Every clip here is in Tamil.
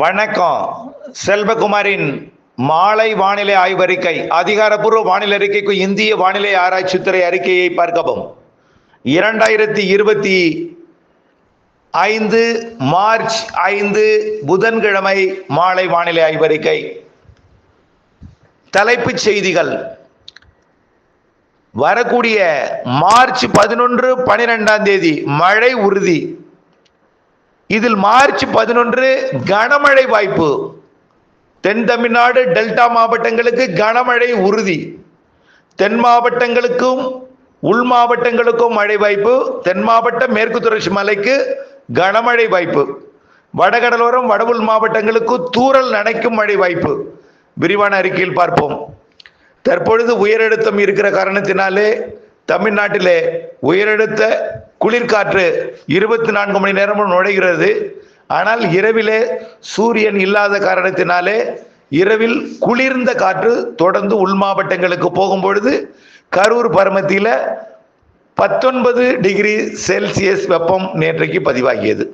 வணக்கம். செல்வகுமாரின் மாலை வானிலை ஆய்வறிக்கை அதிகாரப்பூர்வ வானிலை அறிக்கைக்கு இந்திய வானிலை ஆராய்ச்சித்துறை அறிக்கையை பார்க்கவும். இரண்டாயிரத்தி இருபத்தி ஐந்து மார்ச் ஐந்து புதன்கிழமை மாலை வானிலை ஆய்வறிக்கை. தலைப்புச் செய்திகள். வரக்கூடிய மார்ச் பதினொன்று பனிரெண்டாம் தேதி மழை உறுதி. இதில் மார்ச் பதினொன்று கனமழை வாய்ப்பு. தென் தமிழ்நாடு டெல்டா மாவட்டங்களுக்கு கனமழை உறுதி. தென் மாவட்டங்களுக்கும் உள் மாவட்டங்களுக்கும் மழை வாய்ப்பு. தென் மாவட்ட மேற்கு தொடர்ச்சி மலைக்கு கனமழை வாய்ப்பு. வடகடலோரம் வடவுள் மாவட்டங்களுக்கு தூரல் நனைக்கும் மழை வாய்ப்பு. விரிவான அறிக்கையில் பார்ப்போம். தற்பொழுது உயரழுத்தம் இருக்கிற காரணத்தினாலே தமிழ்நாட்டிலே உயரெடுத்த குளிர்காற்று இருபத்தி நான்கு மணி நேரமும் நுழைகிறது. ஆனால் இரவிலே சூரியன் இல்லாத காரணத்தினாலே இரவில் குளிர்ந்த காற்று தொடர்ந்து உள் மாவட்டங்களுக்கு போகும் பொழுது கரூர் பரமத்தியில் பத்தொன்பது டிகிரி செல்சியஸ் வெப்பம் நேற்றைக்கு பதிவாகியது.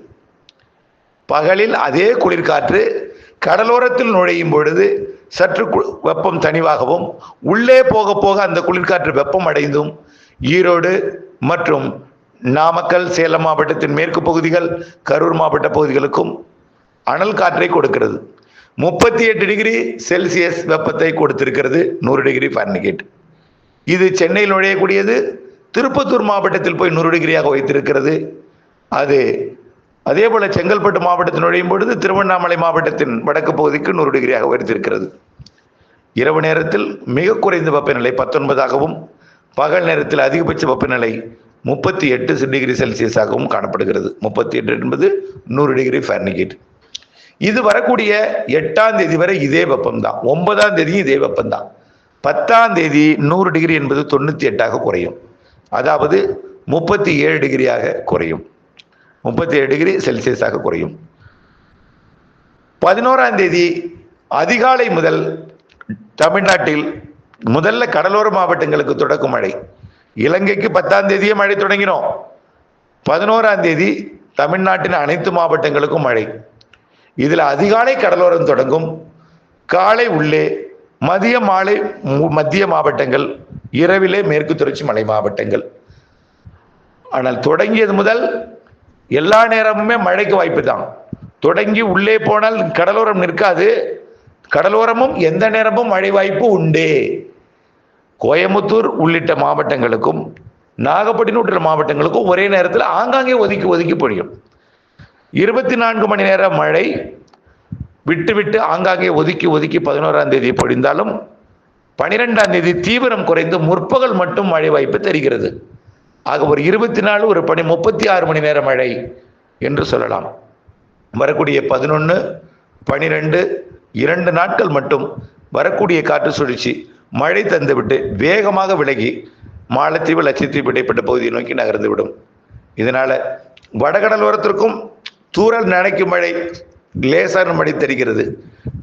பகலில் அதே குளிர்காற்று கடலோரத்தில் நுழையும் பொழுது சற்று கு- வெப்பம் தனிவாகவும் உள்ளே போக போக அந்த குளிர்காற்று வெப்பம் அடைந்தும் ஈரோடு மற்றும் நாமக்கல் சேலம் மாவட்டத்தின் மேற்கு பகுதிகள் கரூர் மாவட்ட பகுதிகளுக்கும் அனல் காற்றை கொடுக்கிறது. முப்பத்தி எட்டு டிகிரி செல்சியஸ் வெப்பத்தை கொடுத்திருக்கிறது நூறு டிகிரி ஃபாரன்ஹீட். இது சென்னையில் நுழையக்கூடியது திருப்பத்தூர் மாவட்டத்தில் போய் நூறு டிகிரியாக வைத்திருக்கிறது. அது அதே போல செங்கல்பட்டு மாவட்டத்தில் நுழையும் பொழுது திருவண்ணாமலை மாவட்டத்தின் வடக்கு பகுதிக்கு நூறு டிகிரியாக உயர்த்திருக்கிறது. இரவு நேரத்தில் மிக குறைந்த வெப்பநிலை பத்தொன்பதாகவும் பகல் நேரத்தில் அதிகபட்ச வெப்பநிலை முப்பத்தி எட்டு டிகிரி செல்சியஸாகவும் காணப்படுகிறது. முப்பத்தி எட்டு என்பது நூறு டிகிரி ஃபேர்னிகேட் இது வரக்கூடிய எட்டாம் தேதி வரை இதே வெப்பம்தான் ஒன்பதாம் தேதியும் இதே வெப்பம்தான் பத்தாம் தேதி நூறு டிகிரி என்பது தொண்ணூற்றி எட்டாக குறையும். அதாவது முப்பத்தி ஏழு டிகிரியாக குறையும். முப்பத்தி ஏழு டிகிரி செல்சியஸாக குறையும். பதினோராம் தேதி அதிகாலை முதல் தமிழ்நாட்டில் முதல்ல கடலோர மாவட்டங்களுக்கு தொடக்கும் மழை. இலங்கைக்கு பத்தாம் தேதியே மழை தொடங்கினோம். பதினோராம் தேதி தமிழ்நாட்டின் அனைத்து மாவட்டங்களுக்கும் மழை. இதில் அதிகாலை கடலோரம் தொடங்கும். காலை உள்ளே மதிய மாலை மு- மத்திய மாவட்டங்கள் இரவிலே மேற்கு தொடர்ச்சி மலை மாவட்டங்கள். ஆனால் தொடங்கியது முதல் எல்லா நேரமுமே மழைக்கு வாய்ப்பு தான் தொடங்கி உள்ளே போனால் கடலோரம் நிற்காது. கடலோரமும் எந்த நேரமும் மழை வாய்ப்பு உண்டே. கோயம்புத்தூர் உள்ளிட்ட மாவட்டங்களுக்கும் நாகப்பட்டினம் உள்ளிட்ட மாவட்டங்களுக்கும் ஒரே நேரத்தில் ஆங்காங்கே ஒதுக்கி ஒதுக்கி பொழியும். இருபத்தி நான்கு மணி நேர மழை விட்டு விட்டு ஆங்காங்கே ஒதுக்கி ஒதுக்கி பதினோராம் தேதி பொழிந்தாலும் பனிரெண்டாம் தேதி தீவிரம் குறைந்து முற்பகல் மட்டும் மழை வாய்ப்பு தெரிகிறது. ஆக ஒரு இருபத்தி நாலு ஒரு பனி முப்பத்தி ஆறு மணி நேர மழை என்று சொல்லலாம். வரக்கூடிய பதினொன்று பனிரெண்டு இரண்டு நாட்கள் மட்டும் வரக்கூடிய காற்று சுழற்சி மழை தந்துவிட்டு வேகமாக விலகி மாலத்தீவு லட்சத்தீவு இடைப்பட்ட பகுதியை நோக்கி நகர்ந்து விடும் இதனால வடகடலோரத்திற்கும் தூரல் நனைக்கும் மழை லேசான மழை தெரிகிறது.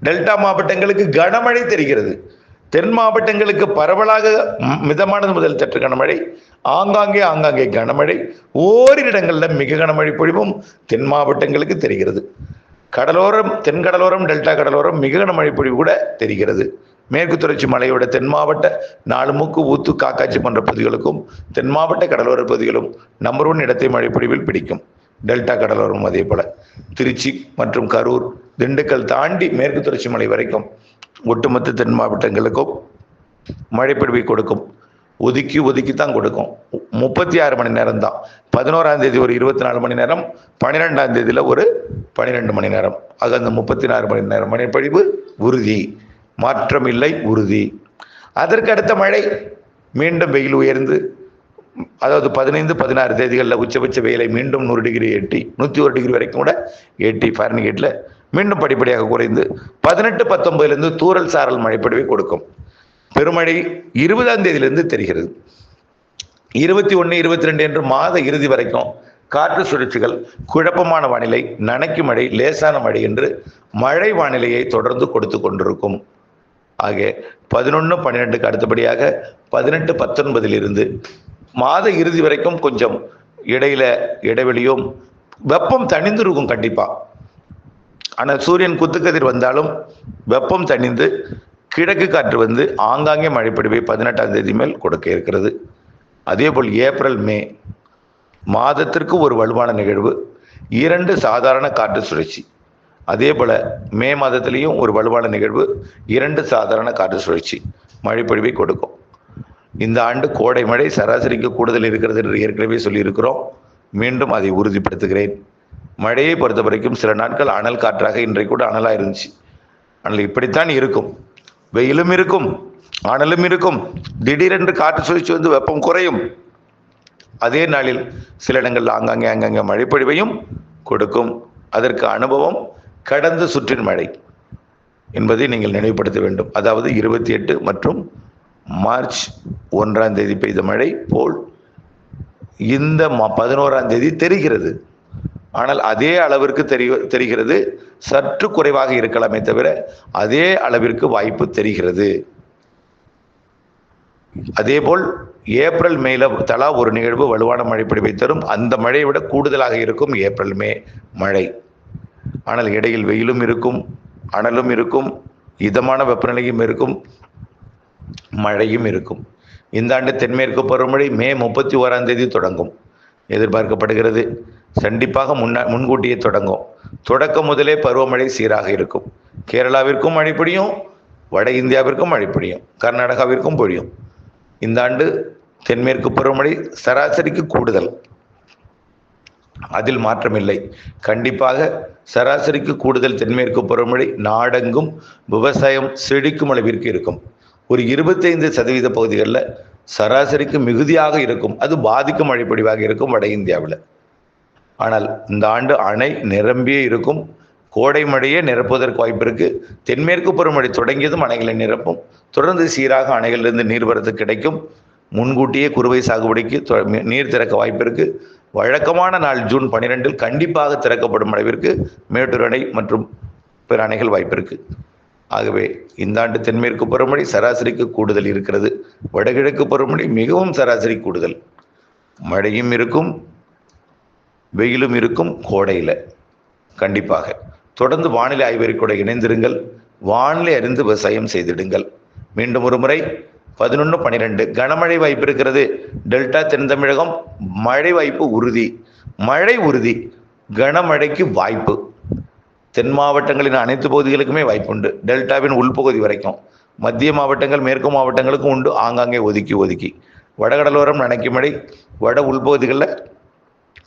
டெல்டா மாவட்டங்களுக்கு கனமழை தெரிகிறது. தென் மாவட்டங்களுக்கு பரவலாக மிதமானது முதல் சற்று கனமழை ஆங்காங்கே ஆங்காங்கே கனமழை ஓரிரு இடங்களில் மிக கனமழை பொழிவும் தென் மாவட்டங்களுக்கு தெரிகிறது. கடலோரம் தென்கடலோரம் டெல்டா கடலோரம் மிக கனமழை பொழிவு கூட தெரிகிறது. மேற்கு தொடர்ச்சி மலையோட தென் மாவட்ட நாலு மூக்கு ஊத்து காக்காட்சி போன்ற பகுதிகளுக்கும் தென் மாவட்ட கடலோர பகுதிகளும் நம்பர் ஒன் இடத்தை மழை பொழிவில் பிடிக்கும். டெல்டா கடலோரம் அதே போல. திருச்சி மற்றும் கரூர் திண்டுக்கல் தாண்டி மேற்கு தொடர்ச்சி மலை வரைக்கும் ஒட்டுமொத்த தென் மாவட்டங்களுக்கும் மழைப்பொழிவை கொடுக்கும். ஒதுக்கி ஒதுக்கி தான் கொடுக்கும். முப்பத்தி ஆறு மணி நேரம் தான் பதினோராம் தேதி ஒரு இருபத்தி நாலு மணி நேரம் பன்னிரெண்டாம் தேதியில் ஒரு பன்னிரெண்டு மணி நேரம். அது அந்த முப்பத்தி நாலு மணி நேரம் மழைப்பொழிவு உறுதி. மாற்றம் இல்லை உறுதி. அதற்கு அடுத்த மழை. மீண்டும் வெயில் உயர்ந்து அதாவது பதினைந்து பதினாறு தேதிகளில் உச்சபட்ச வெயிலை மீண்டும் நூறு டிகிரி எட்டி நூற்றி ஒரு டிகிரி வரைக்கும் கூட எட்டி ஃபாரன்ஹீட்டில் மீண்டும் படிப்படியாக குறைந்து பதினெட்டு பத்தொன்பதுலேருந்து தூறல் சாரல் மழைப்படிவை கொடுக்கும். பெருமழை இருபதாம் தேதியிலிருந்து தெரிகிறது. இருபத்தி ஒன்று இருபத்தி ரெண்டு என்று மாத இறுதி வரைக்கும் காற்று சுழற்சிகள் குழப்பமான வானிலை நனைக்கும் மழை லேசான மழை என்று மழை வானிலையை தொடர்ந்து கொடுத்து கொண்டிருக்கும். ஆக பதினொன்று பன்னிரெண்டுக்கு அடுத்தபடியாக பதினெட்டு பத்தொன்பதிலிருந்து மாத இறுதி வரைக்கும் கொஞ்சம் இடையில இடைவெளியும் வெப்பம் தணிந்திருக்கும் கண்டிப்பாக ஆனால் சூரியன் குத்துக்கதிர் வந்தாலும் வெப்பம் தணிந்து கிழக்கு காற்று வந்து ஆங்காங்கே மழைப்பொழிவை பதினெட்டாம் தேதி மேல் கொடுக்க இருக்கிறது. அதேபோல் ஏப்ரல் மே மாதத்திற்கு ஒரு வலுவான நிகழ்வு. இரண்டு சாதாரண காற்று சுழற்சி. அதேபோல் மே மாதத்திலையும் ஒரு வலுவான நிகழ்வு. இரண்டு சாதாரண காற்று சுழற்சி. மழைப்பொழிவை கொடுக்கும். இந்த ஆண்டு கோடை மழை சராசரிக்கு கூடுதல் இருக்கிறது என்று ஏற்கனவே சொல்லியிருக்கிறோம். மீண்டும் அதை உறுதிப்படுத்துகிறேன். மழையை பொறுத்த வரைக்கும் சில நாட்கள் அனல் காற்றாக இன்றைக்கு கூட அனலாக இருந்துச்சு. ஆனால் இப்படித்தான் இருக்கும். வெயிலும் இருக்கும் அனலும் இருக்கும். திடீரென்று காற்று சுழற்சி வந்து வெப்பம் குறையும். அதே நாளில் சில இடங்களில் ஆங்காங்கே அங்கங்கே மழைப்பொழிவையும் கொடுக்கும். அதற்கு அனுபவம் கடந்த சுற்றின் மழை என்பதை நீங்கள் நினைவுபடுத்த வேண்டும். அதாவது இருபத்தி எட்டு மற்றும் மார்ச் ஒன்றாம் தேதி பெய்த மழை போல் இந்த பதினோராம் தேதி தெரிகிறது. ஆனால் அதே அளவிற்கு தெரிய தெரிகிறது. சற்று குறைவாக இருக்கலாமே தவிர அதே அளவிற்கு வாய்ப்பு தெரிகிறது. அதேபோல் ஏப்ரல் மேல தலா ஒரு நிகழ்வு வலுவான மழை பொழிவை தரும். அந்த மழையை விட கூடுதலாக இருக்கும் ஏப்ரல் மே மழை. ஆனால் இடையில் வெயிலும் இருக்கும் அனலும் இருக்கும் இதமான வெப்பநிலையும் இருக்கும் மழையும் இருக்கும். இந்த ஆண்டு தென்மேற்கு பருவமழை மே முப்பத்தி ஓராம் தேதி தொடங்கும். எதிர்பார்க்கப்படுகிறது. கண்டிப்பாக முன்னா முன்கூட்டியே தொடங்கும். தொடக்கம் முதலே பருவமழை சீராக இருக்கும். கேரளாவிற்கும் மழை பிடியும் வட இந்தியாவிற்கும் மழை பிடியும் கர்நாடகாவிற்கும் பொழியும். இந்த ஆண்டு தென்மேற்கு பருவமழை சராசரிக்கு கூடுதல். அதில் மாற்றமில்லை. கண்டிப்பாக சராசரிக்கு கூடுதல் தென்மேற்கு பருவமழை நாடெங்கும் விவசாயம் செழிக்கும் அளவிற்கு இருக்கும். ஒரு இருபத்தைந்து சதவீத பகுதிகளில் சராசரிக்கு மிகுதியாக இருக்கும். அது பாதிக்கும் மழைப்பொழிவாக இருக்கும் வட இந்தியாவில். ஆனால் இந்த ஆண்டு அணை நிரம்பியே இருக்கும். கோடை மழையே நிரப்புவதற்கு வாய்ப்பு இருக்கு. தென்மேற்கு பருவமழை தொடங்கியதும் அணைகளை நிரப்பும். தொடர்ந்து சீராக அணைகளிலிருந்து நீர்வரத்து கிடைக்கும். முன்கூட்டியே குறுவை சாகுபடிக்கு நீர் திறக்க வாய்ப்பு இருக்கு. வழக்கமான நாள் ஜூன் பன்னிரெண்டில் கண்டிப்பாக திறக்கப்படும் அளவிற்கு மேட்டூர் அணை மற்றும் பிற அணைகள் வாய்ப்பு இருக்கு. ஆகவே இந்த ஆண்டு தென்மேற்கு பருவமழை சராசரிக்கு கூடுதல் இருக்கிறது. வடகிழக்கு பருவமழை மிகவும் சராசரி கூடுதல். மழையும் இருக்கும் வெயிலும் இருக்கும் கோடையில். கண்டிப்பாக. தொடர்ந்து வானிலை ஆய்வறிக்கூட இணைந்திருங்கள். வானிலை அறிந்து விவசாயம் செய்திடுங்கள். மீண்டும் ஒரு முறை பதினொன்று பன்னிரெண்டு கனமழை வாய்ப்பு இருக்கிறது. டெல்டா தென் தமிழகம் மழை வாய்ப்பு உறுதி. மழை உறுதி. கனமழைக்கு வாய்ப்பு. தென் மாவட்டங்களின் அனைத்து பகுதிகளுக்குமே வாய்ப்புண்டு. டெல்டாவின் உள்பகுதி வரைக்கும். மத்திய மாவட்டங்கள் மேற்கு மாவட்டங்களுக்கும் உண்டு. ஆங்காங்கே ஒதுக்கி ஒதுக்கி. வடகடலோரம் நினைக்கும் மழை. வட உள்பகுதிகளில்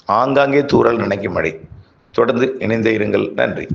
ஆங்காங்கே தூறல் நினைக்கும் மழை. தொடர்ந்து இணைந்தே இருங்கள். நன்றி.